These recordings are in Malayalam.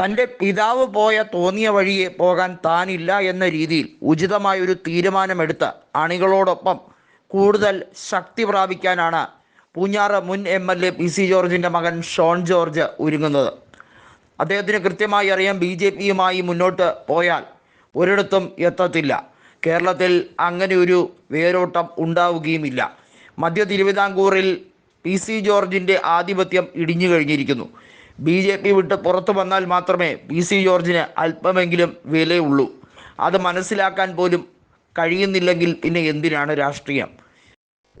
തന്റെ പിതാവ് പോയ തോന്നിയ വഴിയെ പോകാൻ താനില്ല എന്ന രീതിയിൽ ഉചിതമായ ഒരു തീരുമാനമെടുത്ത് അണികളോടൊപ്പം കൂടുതൽ ശക്തി പ്രാപിക്കാനാണ് പൂഞ്ഞാറ് മുൻ M L A P C ജോർജിന്റെ മകൻ ഷോൺ ജോർജ് ഒരുങ്ങുന്നത്. അദ്ദേഹത്തിന് കൃത്യമായി അറിയാം ബി ജെ പിയുമായി മുന്നോട്ട് പോയാൽ ഒരിടത്തും എത്തത്തില്ല. കേരളത്തിൽ അങ്ങനെ ഒരു വേരോട്ടം ഉണ്ടാവുകയുമില്ല. മധ്യ തിരുവിതാംകൂറിൽ പി സി ജോർജിന്റെ ആധിപത്യം ഇടിഞ്ഞു കഴിഞ്ഞിരിക്കുന്നു. ബി ജെ പി വിട്ട് പുറത്തു വന്നാൽ മാത്രമേ പി സി ജോർജിന് അല്പമെങ്കിലും വിലയുള്ളൂ. അത് മനസ്സിലാക്കാൻ പോലും കഴിയുന്നില്ലെങ്കിൽ പിന്നെ എന്തിനാണ് രാഷ്ട്രീയം?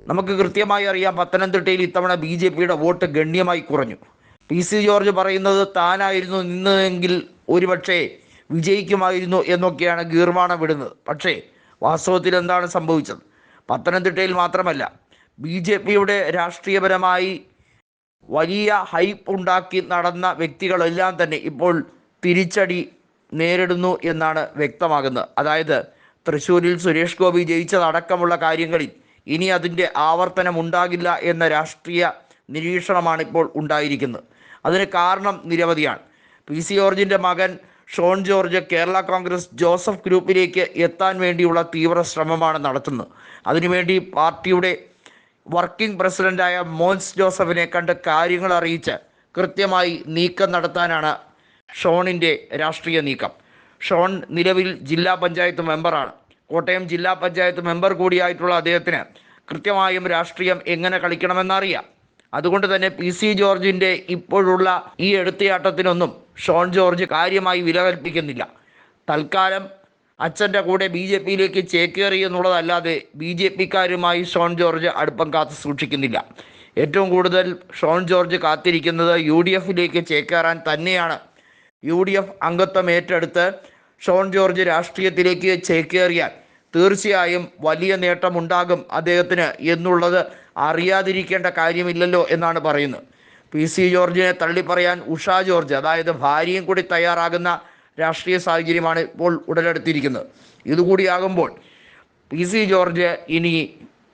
നമുക്ക് കൃത്യമായി അറിയാം പത്തനംതിട്ടയിൽ ഇത്തവണ ബി ജെ പിയുടെ വോട്ട് ഗണ്യമായി കുറഞ്ഞു. പി സി ജോർജ് പറയുന്നത് താനായിരുന്നു നിന്നതെങ്കിൽ ഒരുപക്ഷെ വിജയിക്കുമായിരുന്നു എന്നൊക്കെയാണ് ഗീർവാണം വിടുന്നത് പക്ഷേ വാസ്തവത്തിൽ എന്താണ് സംഭവിച്ചത്? പത്തനംതിട്ടയിൽ മാത്രമല്ല ബി ജെ പിയുടെ രാഷ്ട്രീയപരമായി വലിയ ഹൈപ്പ് ഉണ്ടാക്കി നടന്ന വ്യക്തികളെല്ലാം തന്നെ ഇപ്പോൾ തിരിച്ചടി നേരിടുന്നു എന്നാണ് വ്യക്തമാകുന്നത്. അതായത് തൃശ്ശൂരിൽ സുരേഷ് ഗോപി ജയിച്ചതടക്കമുള്ള കാര്യങ്ങളിൽ ഇനി അതിന്റെ ആവർത്തനം ഉണ്ടാകില്ല എന്ന രാഷ്ട്രീയ നിരീക്ഷണമാണ് ഇപ്പോൾ ഉണ്ടായിരിക്കുന്നത്. അതിന് കാരണം നിരവധിയാണ്. പി സി ജോർജിന്റെ മകൻ ഷോൺ ജോർജ് കേരള കോൺഗ്രസ് ജോസഫ് ഗ്രൂപ്പിലേക്ക് എത്താൻ വേണ്ടിയുള്ള തീവ്ര ശ്രമമാണ് നടത്തുന്നത്. അതിനുവേണ്ടി പാർട്ടിയുടെ വർക്കിംഗ് പ്രസിഡന്റായ മോൻസ് ജോസഫിനെ കണ്ട് കാര്യങ്ങൾ അറിയിച്ച് കൃത്യമായി നീക്കം നടത്താനാണ് ഷോണിന്റെ രാഷ്ട്രീയ നീക്കം. ഷോൺ നിലവിൽ ജില്ലാ പഞ്ചായത്ത് മെമ്പറാണ്. കോട്ടയം ജില്ലാ പഞ്ചായത്ത് മെമ്പർ കൂടിയായിട്ടുള്ള അദ്ദേഹത്തിന് കൃത്യമായും രാഷ്ട്രീയം എങ്ങനെ കളിക്കണമെന്നറിയാം. അതുകൊണ്ട് തന്നെ പി സി ജോർജിന്റെ ഇപ്പോഴുള്ള ഈ എടുത്തയാട്ടത്തിനൊന്നും ഷോൺ ജോർജ് കാര്യമായി വില കൽപ്പിക്കുന്നില്ല തൽക്കാലം അച്ഛന്റെ കൂടെ ബി ജെ പിയിലേക്ക് ചേക്കേറി എന്നുള്ളതല്ലാതെ ബി ജെ പിക്കാരുമായി ഷോൺ ജോർജ് അടുപ്പം കാത്തു സൂക്ഷിക്കുന്നില്ല. ഏറ്റവും കൂടുതൽ ഷോൺ ജോർജ് കാത്തിരിക്കുന്നത് യു ഡി എഫിലേക്ക് ചേക്കേറാൻ തന്നെയാണ്. യു ഡി എഫ് അംഗത്വം ഏറ്റെടുത്ത് ഷോൺ ജോർജ് രാഷ്ട്രീയത്തിലേക്ക് ചേക്കേറിയാൽ തീർച്ചയായും വലിയ നേട്ടമുണ്ടാകും അദ്ദേഹത്തിന് എന്നുള്ളത് അറിയാതിരിക്കേണ്ട കാര്യമില്ലല്ലോ എന്നാണ് പറയുന്നത്. പി സി ജോർജിനെ തള്ളിപ്പറയാൻ ഉഷ ജോർജ് അതായത് ഭാര്യയും കൂടി തയ്യാറാകുന്ന രാഷ്ട്രീയ സാഹചര്യമാണ് ഇപ്പോൾ ഉടലെടുത്തിരിക്കുന്നത്. ഇതുകൂടിയാകുമ്പോൾ പി സി ജോർജ് ഇനി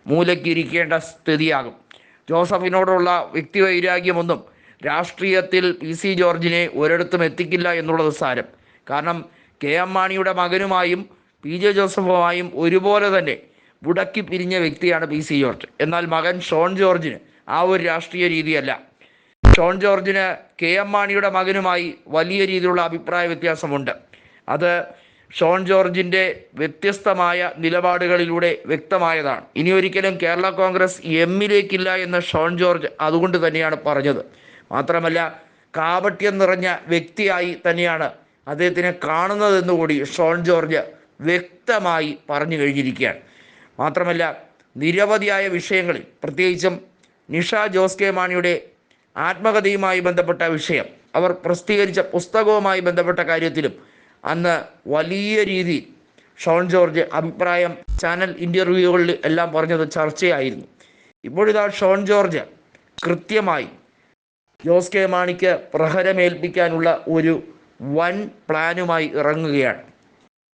മൂലക്കിരിക്കേണ്ട സ്ഥിതിയാകും. ജോസഫിനോടുള്ള വ്യക്തിവൈരാഗ്യമൊന്നും രാഷ്ട്രീയത്തിൽ പി സി ജോർജിനെ ഒരിടത്തും എത്തിക്കില്ല എന്നുള്ളത് സാരം. കാരണം കെ എം മാണിയുടെ മകനുമായും പി ജെ ജോസഫുമായും ഒരുപോലെ തന്നെ മുടക്കി പിരിഞ്ഞ വ്യക്തിയാണ് പി സി ജോർജ്. എന്നാൽ മകൻ ഷോൺ ജോർജിന് ആ ഒരു രാഷ്ട്രീയ രീതിയല്ല. ഷോൺ ജോർജിന് കെ എം മാണിയുടെ മകനുമായി വലിയ രീതിയിലുള്ള അഭിപ്രായ വ്യത്യാസമുണ്ട്. അത് ഷോൺ ജോർജിന്റെ വ്യത്യസ്തമായ നിലപാടുകളിലൂടെ വ്യക്തമായതാണ്. ഇനി ഒരിക്കലും കേരള കോൺഗ്രസ് എമ്മിലേക്കില്ല എന്ന് ഷോൺ ജോർജ് അതുകൊണ്ട് തന്നെയാണ് പറഞ്ഞത്. മാത്രമല്ല കാപട്യം നിറഞ്ഞ വ്യക്തിയായി തന്നെയാണ് അദ്ദേഹത്തിനെ കാണുന്നതെന്ന് കൂടി ഷോൺ ജോർജ് വ്യക്തമായി പറഞ്ഞു കഴിഞ്ഞിരിക്കുകയാണ്. മാത്രമല്ല നിരവധിയായ വിഷയങ്ങളിൽ പ്രത്യേകിച്ചും നിഷ ജോസ് കെ മാണിയുടെ ആത്മകഥയുമായി ബന്ധപ്പെട്ട വിഷയം. അവർ പ്രസിദ്ധീകരിച്ച പുസ്തകവുമായി ബന്ധപ്പെട്ട കാര്യത്തിലും അന്ന് വലിയ രീതിയിൽ ഷോൺ ജോർജ് അഭിപ്രായം ചാനൽ ഇന്റർവ്യൂകളിൽ എല്ലാം പറഞ്ഞത് ചർച്ചയായിരുന്നു. ഇപ്പോഴിതാ ഷോൺ ജോർജ് കൃത്യമായി ജോസ് കെ മാണിക്ക് പ്രഹരമേൽപ്പിക്കാനുള്ള ഒരു വൻ പ്ലാനുമായി ഇറങ്ങുകയാണ്.